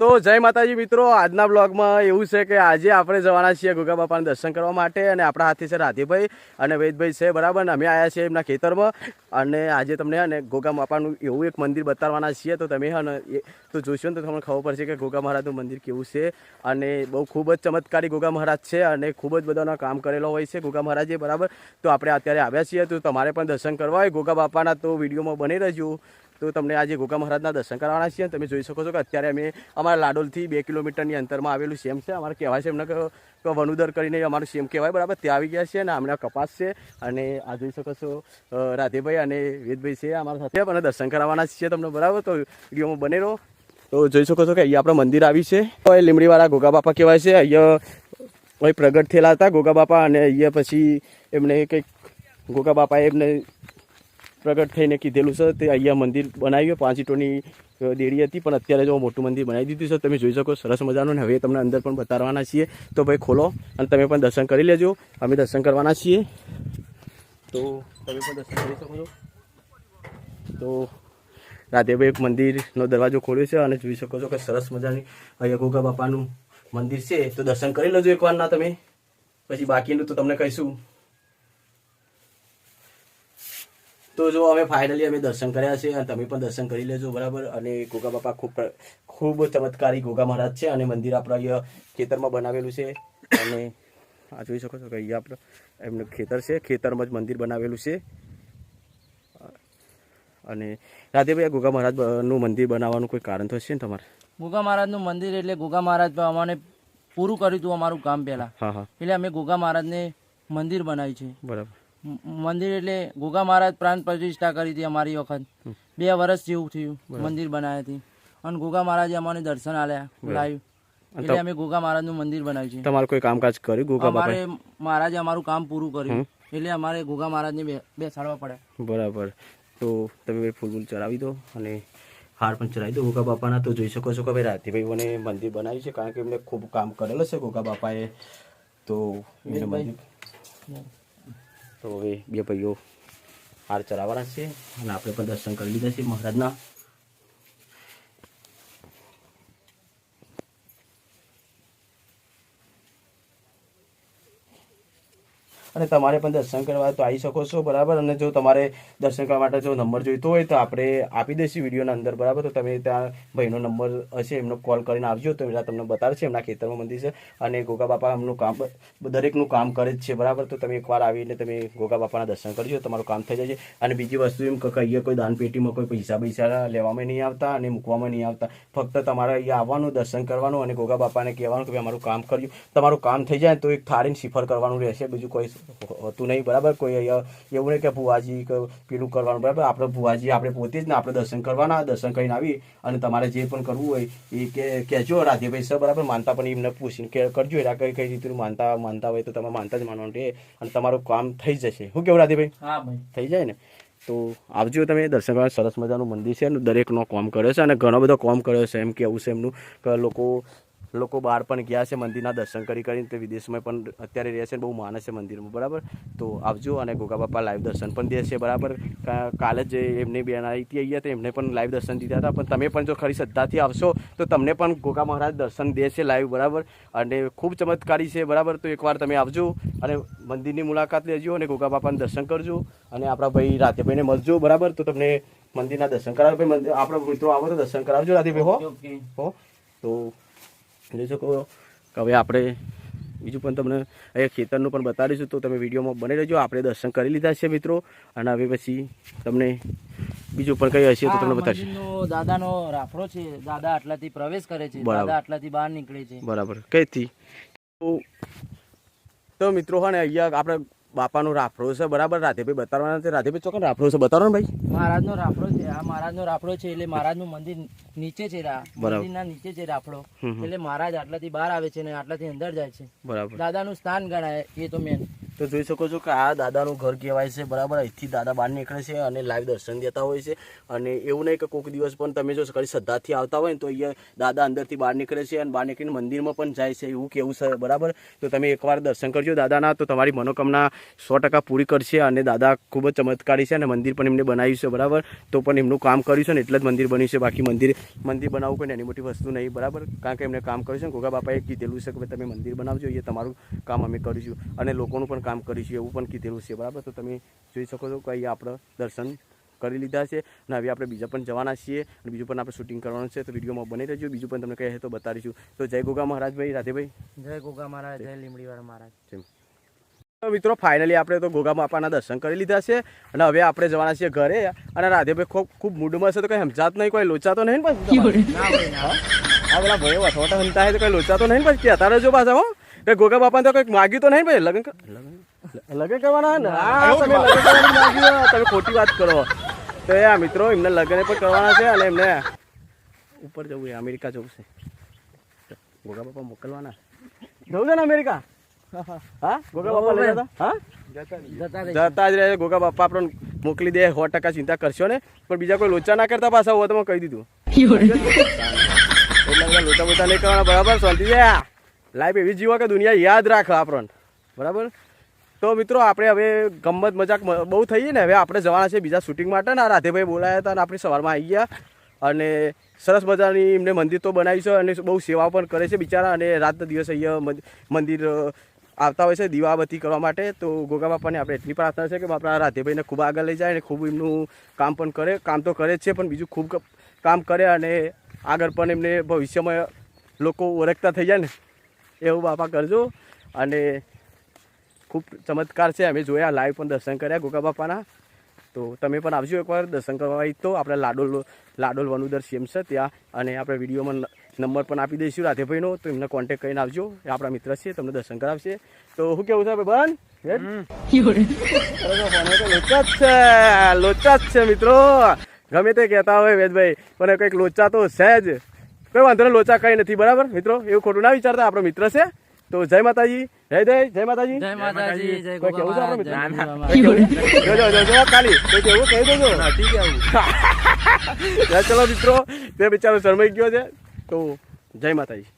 તો જય માતાજી મિત્રો, આજના બ્લોગમાં એવું છે કે આજે આપણે જવાના છીએ ગોગા બાપાના દર્શન કરવા માટે અને આપણા હાથે છે રાધીભાઈ અને વૈદભાઈ છે, બરાબર? ને અમે આવ્યા છીએ એમના ખેતરમાં. અને આજે તમને અને ગોગા બાપાનું એવું એક મંદિર બતાવવાના છીએ. તો તમે હા એ તો જોશો ને તો તમને ખબર પડશે કે ગોગા મહારાજનું મંદિર કેવું છે. અને બહુ ખૂબ જ ચમત્કારી ગોગા મહારાજ છે અને ખૂબ જ બધાના કામ કરેલો હોય છે ગોગા મહારાજે, બરાબર? તો આપણે અત્યારે આવ્યા છીએ. તો તમારે પણ દર્શન કરવા હોય ગોગા બાપાના તો વિડીયોમાં બની રહેજો. તો તમને આજે ગોગા મહારાજના દર્શન કરવાના છીએ તમે જોઈ શકો છો કે અત્યારે અમે અમારા લાડોલથી બે કિલોમીટરની અંતરમાં આવેલું સેમ છે. અમારે કહેવાય છે એમને કે વનુદર કરીને અમારું સેમ કહેવાય, બરાબર? ત્યાં આવી ગયા છે અને હમણાં કપાસ છે. અને આ જોઈ શકો છો રાધેભાઈ અને વેદભાઈ છે અમારા સાથે. અને દર્શન કરાવવાના છીએ તમને, બરાબર? તો વિડીયોમાં બને રહો. તો જોઈ શકો છો કે અહીંયા આપણે મંદિર આવી છે. તો એ લીમડીવાળા ગોગા બાપા કહેવાય છે. અહીંયા અહીં પ્રગટ થયેલા હતા ગોગા બાપા અને અહીંયા પછી એમને કંઈક ગોગા બાપાએ એમને પ્રગટ થઈને કીધેલું છે. તે અહીંયા મંદિર બનાવ્યું પાંચ ઈંટોની દેરી હતી, પણ અત્યારે જો મોટું મંદિર બનાવી દીધું છે, તમે જોઈ શકો, સરસ મજાનું ને હવે તમને અંદર પણ બતાવવાના છીએ. તો ભાઈ ખોલો અને તમે પણ દર્શન કરી લેજો. અમે દર્શન કરવાના છીએ. તો તમે પણ દર્શન કરી શકો છો. તો રાધેભાઈ એક મંદિરનો દરવાજો ખોલ્યો છે અને જોઈ શકો છો કે સરસ મજાની અહીંયા ગોગા બાપાનું મંદિર છે. તો દર્શન કરી લેજો એકવાર ના તમે. પછી બાકીનું તો તમને કહીશું. તો જો અમે ફાઇનલી અમે દર્શન કર્યા છે અને તમે પણ દર્શન કરી લેજો બરાબર? અને ગોગા બાપા ખૂબ ખૂબ ચમત્કારી ગોગા મહારાજ છે અને મંદિર આપણા ખેતરમાં બનાવેલું છે. અને આ જોઈ શકો છો કે અહીંયા આપણે એમનું ખેતર છે ખેતરમાં જ મંદિર બનાવેલું છે. અને રાધેભાઈ ગોગા મહારાજનું મંદિર બનાવવાનું કોઈ કારણ તો હશે ને તમારે? ગોગા મહારાજનું મંદિર એટલે ગોગા મહારાજ અમારે પૂરું કર્યું હતું અમારું કામ પહેલા. હા હા. એટલે અમે ગોગા મહારાજને મંદિર બનાવ્યું છે. બરાબર. મંદિર એટલે ગોગા મહારાજ પ્રાણ પ્રતિષ્ઠા કરી હતી અમારી વખત. બે વર્ષ જેવું થયું મંદિર બનાવી હતી. અને ગોગા મહારાજે અમને દર્શન આલ્યા લાવ્યું. એટલે અમે ગોગા મહારાજનું મંદિર બનાવ્યું છે. તમારે કોઈ કામકાજ કર્યું ગોગા અમારે મહારાજે અમારું કામ પૂરું કર્યું. એટલે અમારે ગોગા મહારાજને બેસાડવા પડે બરાબર. તો તમે ફૂલ ફૂલ ચડાવી દો અને હાર પણ ચડાવી દો ગોગા બાપાના. તો જોઈ શકો છો કે ભાઈ મને મંદિર બનાવ્યું છે કારણ કે એમને ખૂબ કામ કરેલું છે ગોગા બાપાએ. તો મંદિર તો હવે બે ભાઈઓ હાર ચલાવવાના છે અને આપણે પણ દર્શન કરી લીધા છે મહારાજના. અને તમારે પણ દર્શન કરવા તો આવી શકો છો, બરાબર? અને જો તમારે દર્શન કરવા માટે જો નંબર જોઈતો હોય તો આપણે આપી દઈશું વિડીયોના અંદર, બરાબર? તો તમે ત્યાં ભાઈનો નંબર હશે, એમનો કોલ કરીને આવજો, તો એમના તમને બતાવશે, એમના ખેતરમાં મંદિર છે અને ગોગા બાપા એમનું કામ દરેકનું કામ કરે જ છે, બરાબર? તો તમે એકવાર આવીને તમે ગોગા બાપાના દર્શન કરજો, તમારું કામ થઈ જાય છે. અને બીજી વસ્તુ એમ કહીએ કોઈ દાન પેટીમાં કોઈ પૈસા પૈસા લેવામાં નહીં આવતા અને મૂકવામાં નહીં આવતા. ફક્ત તમારે અહીંયા આવવાનું, દર્શન કરવાનું અને ગોગા બાપાને કહેવાનું કે અમારું કામ કર્યું તમારું કામ થઈ જાય તો એક થાળીને સિફર કરવાનું રહેશે, બીજું કોઈ હોતું નહીં બરાબર? કોઈ એવું નહીં કે ભુવાજી કે પેલું કરવાનું બરાબર? આપણે ભુવાજી આપણે પોતે જ ને આપણે દર્શન કરવાના દર્શન કરીને આવી અને તમારે જે પણ કરવું હોય એ કે કહેજો રાધેભાઈ સર બરાબર? માનતા પણ એમને પૂછીને કે કરજો એ કઈ કઈ રીતનું માનતા માનતા હોય તો તમે માનતા જ માનવાનું રહે અને તમારું કામ થઈ જશે. શું કેવું રાધેભાઈ હા ભાઈ. થઈ જાય ને? તો આવજો તમે દર્શન કરવા. સરસ મજાનું મંદિર છે અને દરેકનો કોમ કર્યો છે અને ઘણો બધો કોમ કર્યો છે એમ કેવું છે એમનું. કે લોકો લોકો બહાર પણ ગયા છે મંદિરના દર્શન કરી કરીને તે વિદેશમાં પણ અત્યારે રહે છે બહુ માને છે મંદિરમાં બરાબર? તો આવજો અને ગોગા બાપા લાઈવ દર્શન પણ દે છે બરાબર? કા- કાલે જ એમની બેન આવી હતી અહીંયા તો એમને પણ લાઈવ દર્શન દીધા હતા પણ તમે પણ જો ખરી શ્રદ્ધાથી આવશો તો તમને પણ ગોગા મહારાજ દર્શન દે છે લાઈવ બરાબર? અને ખૂબ ચમત્કારી છે બરાબર? તો એકવાર તમે આવજો અને મંદિરની મુલાકાત લેજો અને ગોગા બાપાના દર્શન કરજો અને આપણા ભાઈ રાધેભાઈને મળજો બરાબર? તો તમને મંદિરના દર્શન કરાવજો. ભાઈ આપણા મિત્રો આવો તો દર્શન કરાવજો રાતે ભાઈ હો. તો જોઈ શકો? કે હવે આપણે બીજું પણ તમને અહીંયા ખેતરનું પણ બતાડીશું તો તમે વિડીયોમાં બની રહેજો. આપણે દર્શન કરી લીધા છે મિત્રો. અને હવે પછી તમને બીજું પણ કંઈ હશે તો તમને બતાવીશ. દાદાનો રાફડો છે. દાદા આટલાથી પ્રવેશ કરે છે. દાદા આટલાથી બહાર નીકળે છે. બરાબર. કઈથી? તો તો મિત્રો હા ને અહીંયા આપણે બાપાનો રાફડો છે બરાબર? રાધેભાઈ બતાવવાના છે. રાધેભાઈ ચોકન રાફડો છે બતાવો ને ભાઈ. મહારાજનો રાફડો છે આ મહારાજનો રાફડો છે એટલે મહારાજનું મંદિર નીચે છે રા- બરાબર. મંદિરના નીચે છે રાફડો. એટલે મહારાજ આટલાથી બહાર આવે છે ને આટલાથી અંદર જાય છે. બરાબર. દાદાનું સ્થાન ગણાય એ તો મેન તો જોઈ શકો છો કે આ દાદાનું ઘર કહેવાય છે, બરાબર? અહીંથી દાદા બહાર નીકળે છે અને લાઈવ દર્શન દેતા હોય છે. અને એવું નહીં કે કોઈક દિવસ પણ તમે જો ખાલી શ્રદ્ધાથી આવતા હોય ને તો અહીંયા દાદા અંદરથી બહાર નીકળે છે અને બહાર નીકળીને મંદિરમાં પણ જાય છે, એવું કેવું છે, બરાબર? તો તમે એકવાર દર્શન કરજો દાદાના. તો તમારી મનોકામના સો પૂરી કરશે અને દાદા ખૂબ જ ચમત્કારી છે અને મંદિર પણ એમને બનાવ્યું છે, બરાબર? તો પણ એમનું કામ કર્યું છે ને એટલે જ મંદિર બન્યું છે. બાકી મંદિર મંદિર બનાવવું કોઈ નાની મોટી વસ્તુ નહીં, બરાબર? કારણ કે એમને કામ કર્યું છે ને, ગોગા બાપાએ કીધેલું છે કે તમે મંદિર બનાવજો એ તમારું કામ અમે કરીશું. અને લોકોનું પણ કામ કરીશું એવું પણ કીધેલું છે બરાબર? તો તમે જોઈ શકો છો કે અહીંયા આપણે દર્શન કરી લીધા છે અને હવે આપણે બીજા પણ જવાના છીએ અને બીજું પણ આપણે શૂટિંગ કરવાનું છે તો વિડીયોમાં બની રહેજો. બીજું પણ તમને કહે તો બતાડીશું તો જય ગોગા મહારાજભાઈ રાધેભાઈ. જય ગોગા મહારાજ જય લીમડીવાળા મહારાજ. મિત્રો ફાઇનલી આપણે તો ગોગા બાપાના દર્શન કરી લીધા છે અને હવે આપણે જવાના છીએ ઘરે. અને રાધેભાઈ ખૂબ ખૂબ મૂડમાં છે તો કઈ સમજાત નહીં કોઈ લોચા તો નહીં ને પાછું હા? પેલા ભાઈ વસોટા હંતા હે તો કઈ લોચા તો નહીં ને પછી કહેતા રહેજો પાછા હો? કે ગોગા બાપાને તો કંઈક માગ્યું તો નહીં ભાઈ લગ્ન લગ્ન કરવાના હે ને? હા તમે લગ્ન કરવાનું માગ્યું તમે ખોટી વાત કરો. તો એ આ મિત્રો એમને લગ્ન પણ કરવાના છે અને એમને ઉપર જવું છે અમેરિકા જવું છે. ગોગા બાપા મોકલવાના. જવું છે ને અમેરિકા? હા? ગોગા બાપા લઈ જતા? હા? જતા જ રહે ગોગા બાપા આપણને મોકલી દે સો ટકા ચિંતા કરશો ને પણ બીજા કોઈ લોચા ના કરતા પાછા હોય તો મેં કહી દીધું. લોચા બોચા નહીં કરવાના બરાબર? શાંતિ છે? લાઈફ એવી જીવો કે દુનિયા યાદ રાખે આપણને. બરાબર? તો મિત્રો, આપણે હવે ગમત મજાક બહુ થઈ ને, હવે આપણે જવાના છે બીજા શૂટિંગ માટે ને રાધેભાઈ બોલાયા હતા અને આપણે સવારમાં આવી ગયા. અને સરસ મજાની એમને મંદિર તો બનાવ્યું છે અને બહુ સેવા પણ કરે છે બિચારા અને રાતના દિવસ અહીંયા મંદિર આવતા હોય છે દીવાબત્તી કરવા માટે. તો ગોગા બાપાને આપણે એટલી પ્રાર્થના છે કે આપણા રાધેભાઈને ખૂબ આગળ લઈ જાય અને ખૂબ એમનું કામ પણ કરે. કામ તો કરે જ છે, પણ બીજું ખૂબ કામ કરે અને આગળ પણ એમને ભવિષ્યમાં લોકો ઓળખતા થઈ જાય ને. એવું બાપા કરજો. અને ખૂબ ચમત્કાર છે અમે જોયા લાઈવ પણ દર્શન કર્યા ગોગા બાપાના. તો તમે પણ આવજો એકવાર દર્શન કરવા તો આપણે લાડોલ લાડોલ વનુદર સીએમ છે ત્યાં. અને આપણે વિડીયોમાં નંબર પણ આપી દઈશું રાધેભાઈનો તો એમને કોન્ટેક્ટ કરીને આવજો. એ આપણા મિત્ર છે તમને દર્શન કરાવશે. તો શું કેવું છે ભાઈ લોચા જ છે લોચા જ છે મિત્રો. ગમે તે કહેતા હોય વેદભાઈ પણ કંઈક લોચા તો છે જ. કોઈ વાંધો નહીં લોચા કઈ નથી બરાબર? મિત્રો એવું ખોટું ના વિચારતા આપણો મિત્ર છે. તો જય માતાજી જય જય જય માતાજી. જય માતાજી જય કેવું છે આપણે મિત્રો? લીમડીવાળા મહારાજ. જો જો જો જો ખાલી. કોઈ કેવું? કહી દેજો. જય ચલો મિત્રો તે બિચારો શરમાઈ ગયો છે. તો જય માતાજી.